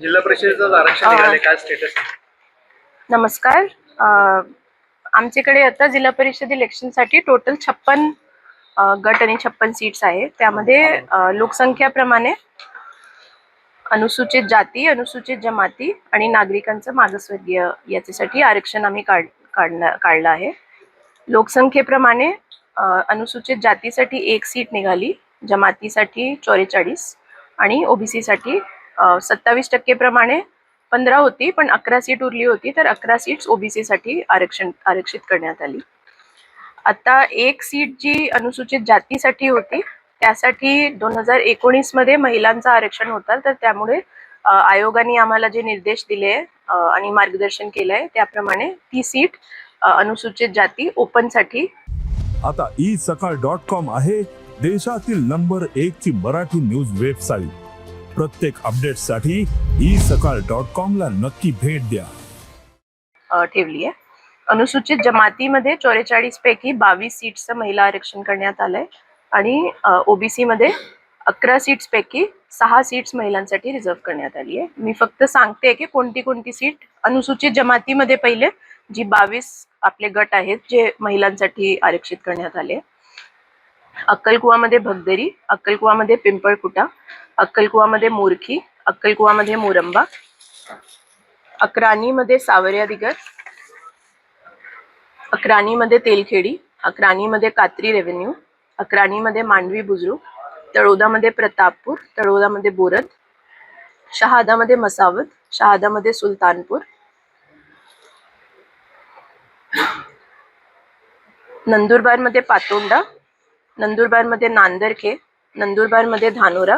जिल्हा परिषदेचं आरक्षण. निघाले काय स्टेटस नमस्कार. अ, आमच्याकडे आता जिल्हा परिषद इलेक्शनसाठी टोटल छप्पन गट आणि छप्पन सीट्स आहेत. त्यामध्ये अ, लोकसंख्याप्रमाणे अनुसूचित जाती अनुसूचित जमाती आणि नागरिकांचं मागासवर्गीय याच्यासाठी आरक्षण आम्ही काढ काढणार काढलं आहे. लोकसंख्येप्रमाणे अ, अनुसूचित जातीसाठी एक सीट निघाली जमातीसाठी चौवेचाळीस आणि ओबीसीसाठी सत्तावीस टक्केप्रमाणे पंधरा होती पण अकरा सीट उरली होती तर अकरा सीट्स ओबीसी साठी आरक्षण आरक्षित करण्यात आली. आता एक सीट जी अनुसूचित जातीसाठी होती त्यासाठी दोन हजार एकोणीसमध्ये महिलांचं आरक्षण होतं तर त्यामुळे आयोगाने आम्हाला जे निर्देश दिले आणि मार्गदर्शन केलंय त्याप्रमाणे ती सीट अनुसूचित जाती ओपनसाठी. आता ई सकाळ डॉट कॉम आहे देशातील नंबर एक ची मराठी न्यूज वेबसाईट. प्रत्येक अपडेटसाठी ई सकाळ डॉट कॉम ला नक्की भेट द्या. ठेवली आहे. अनुसूचित जमातीमध्ये चौवेचाळीस पैकी बावीस सीट्सचं महिला आरक्षण करण्यात आलंय. आणि ओबीसी मध्ये अकरा सीट्स पैकी सहा सीट्स महिलांसाठी रिझर्व्ह करण्यात आली आहे. मी फक्त सांगते की कोणती कोणती सीट अनुसूचित जमातीमध्ये पहिले जी बावीस आपले गट आहेत जे महिलांसाठी आरक्षित करण्यात आले. अक्कलकुवामध्ये भगदरी अक्कलकुवामध्ये पिंपळकुटा अक्कलकुवामध्ये मोरखी अक्कलकुवामध्ये मोरंबा अक्राणीमध्ये सावर्या दिगर अक्राणीमध्ये तेलखेडी अक्राणीमध्ये कात्री रेव्हेन्यू अक्राणीमध्ये मांडवी बुजुर्ग तळोदामध्ये प्रतापपूर तळोदामध्ये बोरद शहादामध्ये मसावत शहादामध्ये सुलतानपूर नंदुरबारमध्ये पातोंडा नंदुरबारमध्ये नांदरखे नंदुरबारमध्ये धानोरा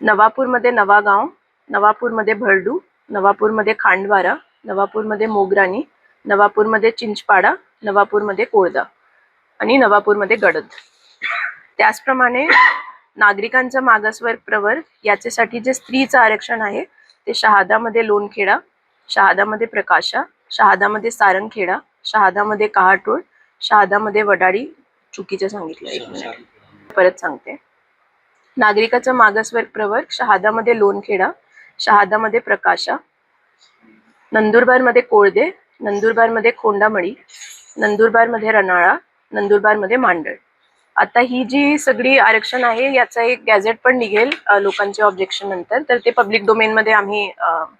नवापूरमध्ये नवागाव नवापूरमध्ये भरडू नवापूरमध्ये खांडवारा नवापूरमध्ये मोगराणी नवापूरमध्ये चिंचपाडा नवापूरमध्ये कोळदा आणि नवापूरमध्ये गडद. त्याचप्रमाणे नागरिकांचा मागासवर्ग प्रवर याच्यासाठी जे स्त्रीचं आरक्षण आहे ते शहादामध्ये लोणखेडा शहादामध्ये प्रकाशा शहादामध्ये सारंगखेडा शहादामध्ये कहाटोळ शहादामध्ये वडाळी चुकीचं सांगितलं एक मिनिट परत सांगते. नागरिकाचा मागासवर्ग प्रवर्ग शहादामध्ये लोणखेडा शहादामध्ये प्रकाशा नंदुरबारमध्ये कोळदे नंदुरबारमध्ये खोंडामळी नंदुरबारमध्ये रनाळा नंदुरबारमध्ये मांडळ. आता ही जी सगळी आरक्षण आहे याचा एक गॅझेट पण निघेल लोकांच्या लोकांचे ऑब्जेक्शन नंतर. तर ते पब्लिक डोमेन मध्ये आम्ही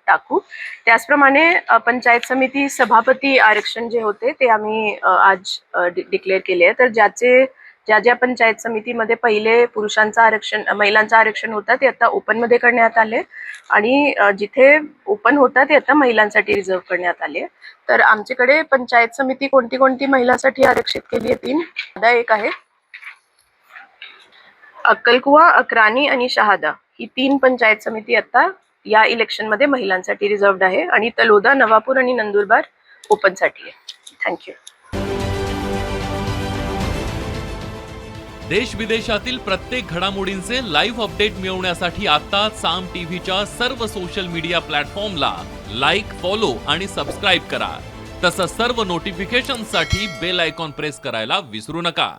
टाकू. त्याचप्रमाणे पंचायत समिती सभापती आरक्षण जे होते ते आम्ही आज डिक्लेअर केले आहे तर ज्याचे ज्या ज्या पंचायत समितीमध्ये पहिले पुरुषांचं आरक्षण महिलांचं आरक्षण होतं ते आता ओपनमध्ये करण्यात आले. आणि जिथे ओपन होतं ते आता महिलांसाठी रिझर्व्ह करण्यात आले. तर आमच्याकडे पंचायत समिती कोणती कोणती महिलांसाठी आरक्षित केली आहे तीन? एक आहे. अक्कलकुवा अक्राणी आणि शहादा ही तीन पंचायत समिती आता या इलेक्शनमध्ये महिलांसाठी रिझर्व्ड आहे आणि तलोदा नवापूर आणि नंदुरबार ओपनसाठी आहे. थँक्यू देश विदेशातील प्रत्येक घडामोडींचे लाईव्ह अपडेट मिळवण्यासाठी आता साम टीव्हीच्या सर्व सोशल मीडिया प्लॅटफॉर्मला लाईक फॉलो आणि सबस्क्राईब करा. तसंच सर्व नोटिफिकेशनसाठी बेल आयकॉन प्रेस करायला विसरू नका.